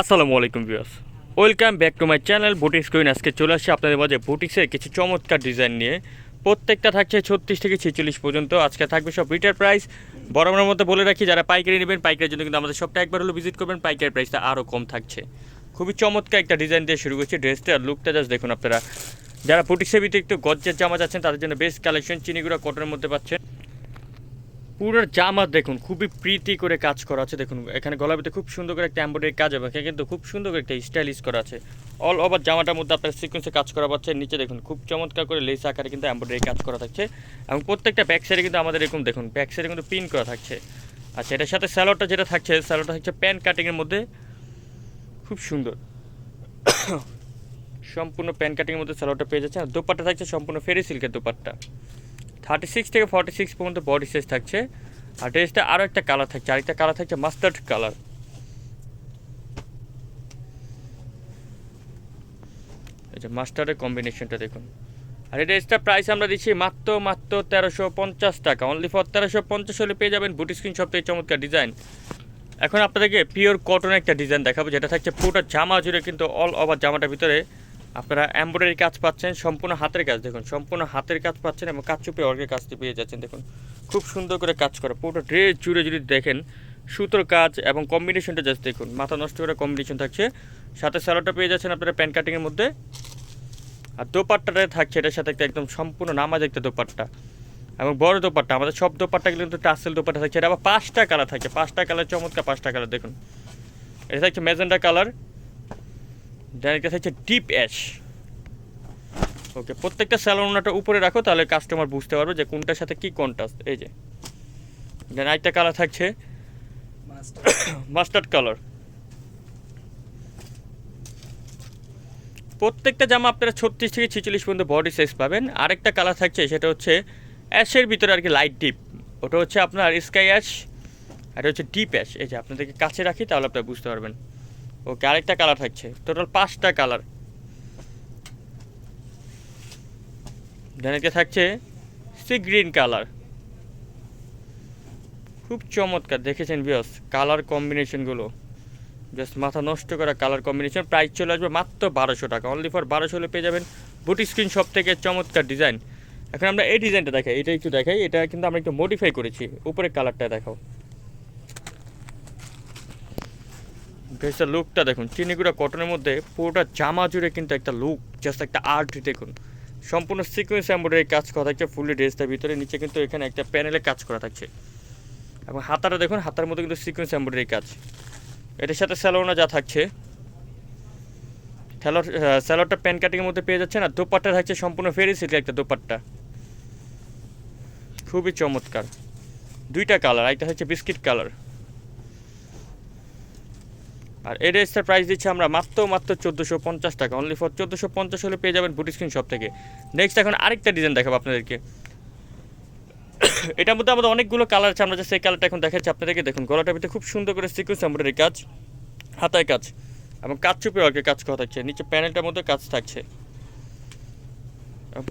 আসসালামু আলাইকুম viewers. Welcome back to my channel boutiques queen আজকে চলে আসছি আপনাদের মাঝে বুটিক্সের কিছু চমৎকার ডিজাইন নিয়ে। প্রত্যেকটা থাকছে ছত্রিশ থেকে ছেচল্লিশ পর্যন্ত। আজকে থাকবে সব রিটার প্রাইস বরাবরের মধ্যে বলে রাখি, যারা পাইকারি নেবেন, পাইকারির জন্য কিন্তু আমাদের সবটা একবার হলো ভিজিট করবেন। পাইকারি প্রাইসটা আরও কম থাকছে। খুবই চমৎকার একটা ডিজাইন দিয়ে শুরু করছি ড্রেসটা লুকটা জাস্ট দেখুন আপনারা। যারা বুটিক্সের ভিতরে একটু গজ্জের জামা যাচ্ছেন, তাদের জন্য বেস্ট কালেকশন চিনিগুড়া কটনের মধ্যে পাচ্ছেন। পুরো জামা দেখুন, খুবই প্রীতি করে কাজ করা আছে, দেখুন, এখানে গলার ভিতরে খুব সুন্দর করে একটা এম্ব্রয়ডারি কাজ হবে কিন্তু খুব সুন্দর করে একটা স্টাইলিশ করা আছে। অল ওভার জামাটার মধ্যে আপনার সিকোয়েন্সে কাজ করা পাচ্ছে, নিচে দেখুন, খুব চমৎকার করে লেস আকারে কিন্তু এম্ব্রয়ডারি কাজ করা থাকছে। এবং প্রত্যেকটা ব্যাক সাইডে কিন্তু আমাদের এরকম দেখুন ব্যাক সাইডে কিন্তু পিন করা থাকছে। আচ্ছা এটার সাথে স্যালোডটা যেটা থাকছে স্যালোডটা থাকছে প্যান কাটিংয়ের মধ্যে। খুব সুন্দর। সম্পূর্ণ প্যান কাটিংয়ের মধ্যে স্যালোডটা পেয়ে যাচ্ছে আর দোপাট্টা থাকছে সম্পূর্ণ ফেরি সিল্কের দোপাট্টা। থার্টি সিক্স থেকে ফর্টি সিক্স পর্যন্ত বডি সাইজ থাকছে। আর ড্রেসটা আরও একটা কালার থাকছে, আরেকটা কালার থাকছে মাস্টার্ড কালার আচ্ছা মাস্টার্ডের কম্বিনেশনটা দেখুন। আর এই ড্রেসটার প্রাইস আমরা দিচ্ছি মাত্র মাত্র তেরোশো পঞ্চাশ টাকা। অনলি ফর তেরোশো পঞ্চাশ হলে পেয়ে যাবেন বুটি স্ক্রিন সব থেকে চমৎকার ডিজাইন এখন আপনাদেরকে পিওর কটনের একটা ডিজাইন দেখাবো, যেটা থাকছে পুরোটা জামা জুড়ে কিন্তু অল ওভার জামাটার ভিতরে আপনারা এমব্রয়ডারি কাজ পাচ্ছেন, সম্পূর্ণ হাতের কাজ দেখুন, সম্পূর্ণ হাতের কাজ পাচ্ছেন এবং কাজ চুপে অর্গের কাজটি পেয়ে যাচ্ছেন, দেখুন। খুব সুন্দর করে কাজ করে পুরো ড্রেস জুড়ে যদি দেখেন, সুতোর কাজ এবং কম্বিনেশনটা জাস্ট দেখুন, মাথা নষ্ট করে কম্বিনেশন থাকছে। সাথে স্যালোডটা পেয়ে যাচ্ছেন আপনারা প্যান কাটিংয়ের মধ্যে। আর দোপাট্টাটা থাকছে, এটার সাথে একটা একদম সম্পূর্ণ নামাজ একটা দোপাট্টা এবং বড় দোপাট্টা, আমাদের সব দোপাট্টাগুলো কিন্তু টাসেল দোপাট্টা থাকছে এটা আবার পাঁচটা কালার থাকে পাঁচটা কালার চমৎকার, পাঁচটা কালার দেখুন। এটা থাকছে মেজেন্ডা কালার দেন এটা থাকছে ডিপ অ্যাশ ওকে, প্রত্যেকটা স্যালোনাটা উপরে রাখো, তাহলে কাস্টমার বুঝতে পারবে যে কোনটার সাথে কী কন্ট্রাস্ট এই যে দেন আরেকটা কালার থাকছে। মাস্টার্ড কালার প্রত্যেকটা জামা আপনারা ছত্রিশ থেকে ছেচল্লিশ পর্যন্ত বডি সাইজ পাবেন। আরেকটা কালার থাকছে, সেটা হচ্ছে অ্যাশের ভিতরে আর কি লাইট ডিপ ওটা হচ্ছে আপনার স্কাই অ্যাশ আর হচ্ছে ডিপ অ্যাশ এই যে, আপনাদেরকে কাছে রাখি, তাহলে আপনারা বুঝতে পারবেন। ওকে, আরেকটা কালার থাকছে। টোটাল পাঁচটা কালার দেনাকে থাকছে সি গ্রিন কালার খুব চমৎকার, দেখেছেন বিয়স কালার কম্বিনেশনগুলো জাস্ট মাথা নষ্ট করা কালার কম্বিনেশন প্রাইস চলে আসবে মাত্র বারোশো টাকা। অনলি ফর বারোশো হলে পেয়ে যাবেন বুটি স্ক্রিন সব থেকে চমৎকার ডিজাইন এখন আমরা এই ডিজাইনটা দেখাই, এটা একটু দেখাই, এটা কিন্তু আমরা একটু মডিফাই করেছি। উপরে কালারটা দেখাও। ড্রেসটার লুকটা দেখুন, চিনিগুড়া কটনের মধ্যে পুরোটা জামা জুড়ে কিন্তু একটা লুক জাস্ট একটা আর্ট দেখুন। সম্পূর্ণ সিকোয়েন্স এম্ব্রয়ডারি কাজ করা থাকছে ফুললি ড্রেসটার ভিতরে, নিচে কিন্তু এখানে একটা প্যানেলে কাজ করা থাকছে। এবং হাতাটা দেখুন, হাতার মধ্যে কিন্তু সিকোয়েন্স এম্ব্রয়ডারি কাজ। এটার সাথে স্যালোনা যা থাকছে। স্যালোর স্যালোডটা প্যান কাটিংয়ের মধ্যে পেয়ে যাচ্ছে না দোপাট্টা থাকছে সম্পূর্ণ ফেরি সিল্কের একটা দোপাট্টা। খুবই চমৎকার। দুইটা কালার একটা হচ্ছে বিস্কিট কালার আর এই ড্রেসটার প্রাইস দিচ্ছি আমরা মাত্র মাত্র চোদ্দোশো পঞ্চাশ টাকা। অনলি ফর চোদ্দোশো পঞ্চাশ হলে পেয়ে যাবেন বুটি স্ক্রিন শপ থেকে। নেক্সট এখন আরেকটা ডিজাইন দেখাবো আপনাদেরকে। এটার মধ্যে আমাদের অনেকগুলো কালার আছে, আমরা সেই কালারটা এখন দেখাচ্ছি আপনাদেরকে। দেখুন, গলাটার ভিতরে খুব সুন্দর করে সিকুয়েন্স এমব্রয়ডারি কাজ, হাতায় কাজ এবং কাজ চুপে আর কাজ করা থাকছে। নিচে প্যানেলটার মধ্যে কাজ থাকছে।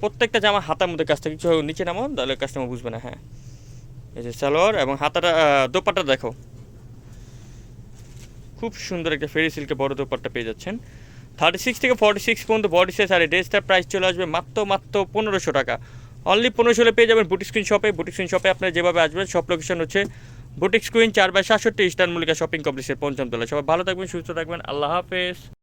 প্রত্যেকটা জামা হাতার মধ্যে কাজ থাকে কিছু নিচে নামো তাহলে কাস্টমার বুঝবে না হ্যাঁ। এই যে সালোয়ার এবং হাতাটা দোপাটা দেখো। খুব সুন্দর একটা ফেরি সিল্কের বড় দোপারটা পেয়ে যাচ্ছেন। থার্টি সিক্স থেকে ফর্টি সিক্স পর্যন্ত বডি সাইজ আর ড্রেসটার প্রাইস চলে আসবে মাত্র মাত্র পনেরোশো টাকা। অনলি পনেরোশো পেয়ে যাবেন বুটিক স্ক্রিন শপে বুটিক স্ক্রিন শপে আপনারা যেভাবে আসবেন সব লোকেশন হচ্ছে বুটিক স্ক্রিন চার বাই সাতষট্টি ইস্টার্ন মল্লিকা শপিং কমপ্লেক্সের পঞ্চম তলা সবাই ভালো থাকবেন, সুস্থ থাকবেন। আল্লাহ হাফেজ।